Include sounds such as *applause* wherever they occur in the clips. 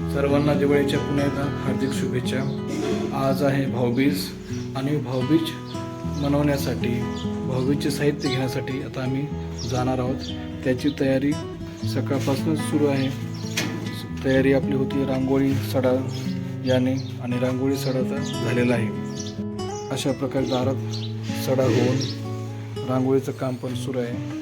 सर्वांना दिवाळीच्या पुन्हा एकदा हार्दिक शुभेच्छा. आज आहे भाऊबीज आणि भाऊबीज मनवण्यासाठी भाऊबीजचे साहित्य घेण्यासाठी आता आम्ही जाणार आहोत. त्याची तयारी सकाळपासूनच सुरू आहे. तयारी आपली होती रांगोळी सडा याने आणि रांगोळी सडा तर झालेला आहे. अशा प्रकारे दारात सडा होऊन रांगोळीचं काम पण सुरू आहे.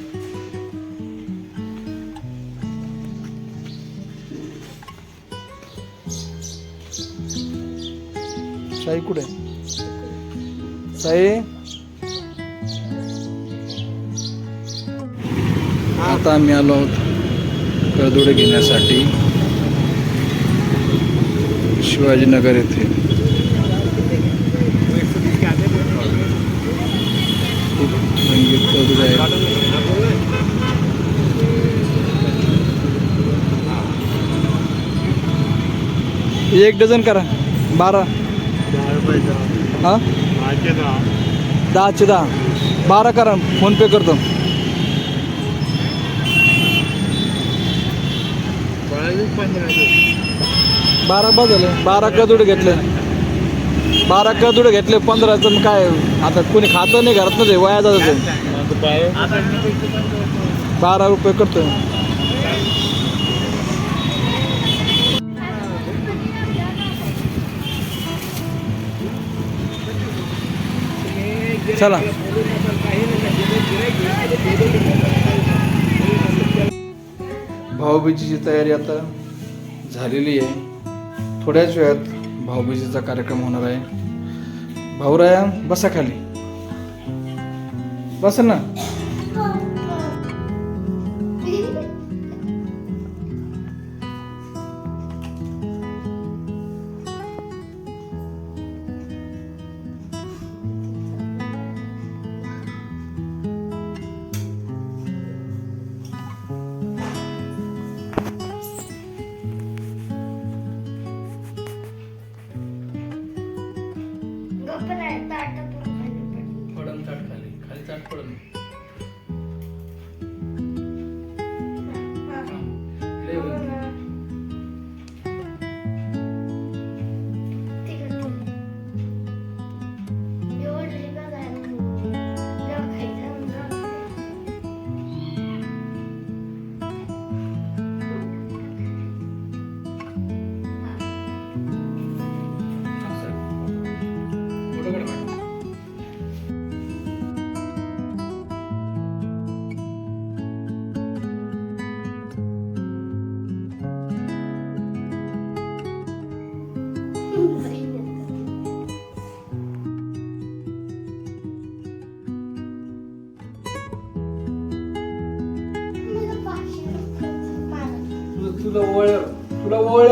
साई कुठे? साई? आता आम्ही आलो आहोत कळदुडे घेण्यासाठी शिवाजीनगर येथे. रंगीत आहेत एक डझन करा. बारा. हा? दहाचे दहा बारा करा फोन पे करतो बारा बस झाले. बारा कदुडे घेतले. बारा कदुडे घेतले पंधराचं मग काय? आता कोणी खातं नाही घरात नाही वाया जात बारा रुपये करतो चला. भाऊबीजेची तयारी आता झालेली आहे. थोड्याच वेळात भाऊबीजेचा कार्यक्रम होणार आहे. भाऊराया बसा खाली. बस ना. खाली खाली तुझं पडन तुला ओळ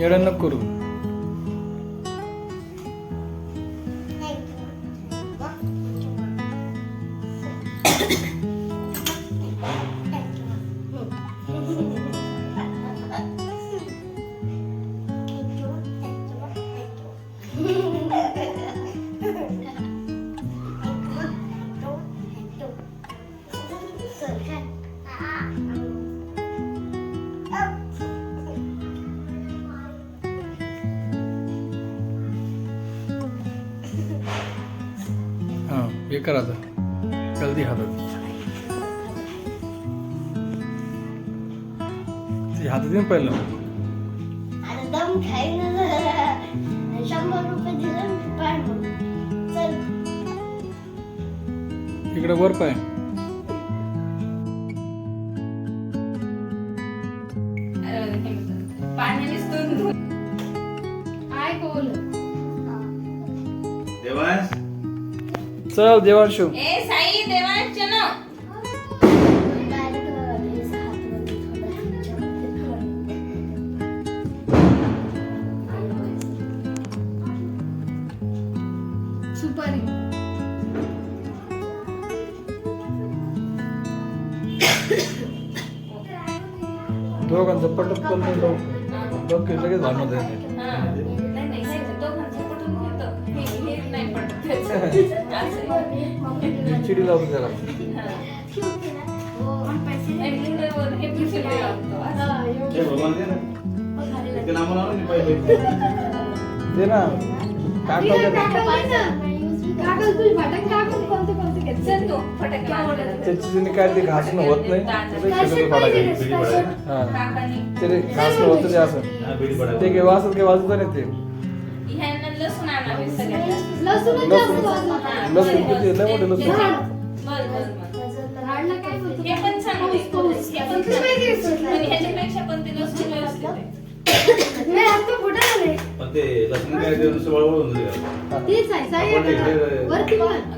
येडा नको करू हां रुपये दिले ना पाय म्हणून. चल. इकडे वर पाय. चल देवांशू. ए साई देवांश ना. सुपारी. दोघांचं पटकन. बघ. की लगेच भांडण चिडी लावतो त्याला हा. नाही, मुलावर हे पिशवी लावतो. असं. दे ना काका दे ना. चल तू, फटाके मार. त्याची काय ते घासणं होत नाही. हा ते घासणं होतं ते असं ते घे वाजत घे वाजत नाही ते लसूण आणावे सगळ्यांना. लसूण लसूण. किती? लय मोठे लसूण. बस, बस, बस. हे पण चांगले हे पण चांगले. पण ह्याच्यापेक्षा पण ते लसूण व्यवस्थित आहे.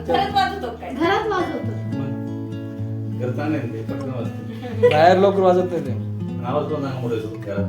खरंच वाजतो काय घरात वाजवतो *laughs* बाहेर लवकर वाजत नाही ते आवाज पण चांगला मोठा येतो. घरात.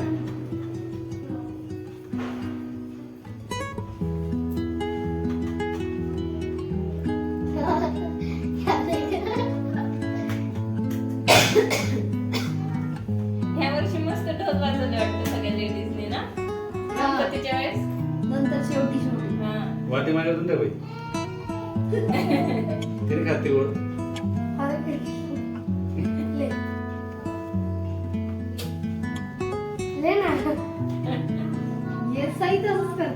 ढोल वाजवले वाटतं सगळ्या लेडीजने ना गणपतीच्या वेळेस? नंतर शेवटी शेवटी हा. वाटी माझ्या तुमच्या बाई. *laughs* तिने ले. ले ना. *laughs* ये सही तसंच कर.